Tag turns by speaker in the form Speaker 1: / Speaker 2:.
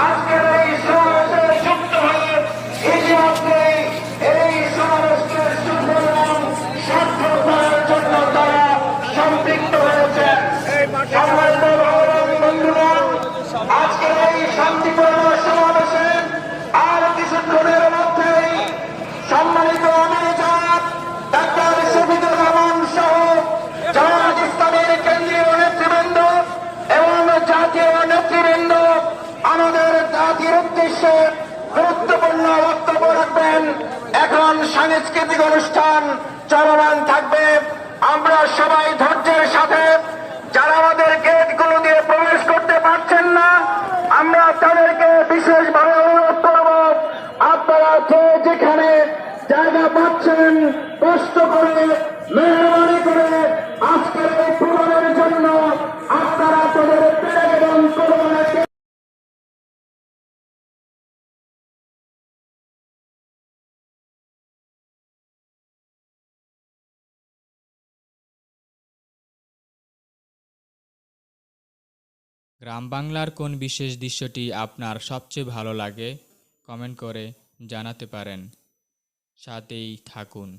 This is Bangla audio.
Speaker 1: আজকের এই সমাবেশে যুক্ত হয়ে ইতিমধ্যেই এই সমাবেশকে সুন্দর এবং সার্থক করার জন্য তারা সম্পৃক্ত আজকের শান্তিপূর্ণ সমাবেশে আর কিছুক্ষণের মধ্যেই সম্মানিত আমিরাত ডাক্তার শফিদুর রহমান সহ জামাত ইসলামের কেন্দ্রীয় নেতৃবৃন্দ এবং জাতীয় নেতৃবৃন্দ আমাদের জাতির উদ্দেশ্যে গুরুত্বপূর্ণ বক্তব্য রাখবেন। এখন সাংস্কৃতিক অনুষ্ঠান চলমান থাকবে। আমরা সবাই ধৈর্যের সাথে, যারা আমাদের গেটগুলো দিয়ে প্রবেশ করতে পারছেন না, আমরা তাদেরকে বিশেষভাবে অনুরোধ করব, আপনারা যে যেখানে জায়গা পাচ্ছেন, কষ্ট করে, মেহরবানি করে আজকের এই জন্য আপনারা তাদের
Speaker 2: গ্রাম বাংলার কোন বিশেষ দৃশ্যটি আপনার সবচেয়ে ভালো লাগে? কমেন্ট করে জানাতে পারেন। সাথেই থাকুন।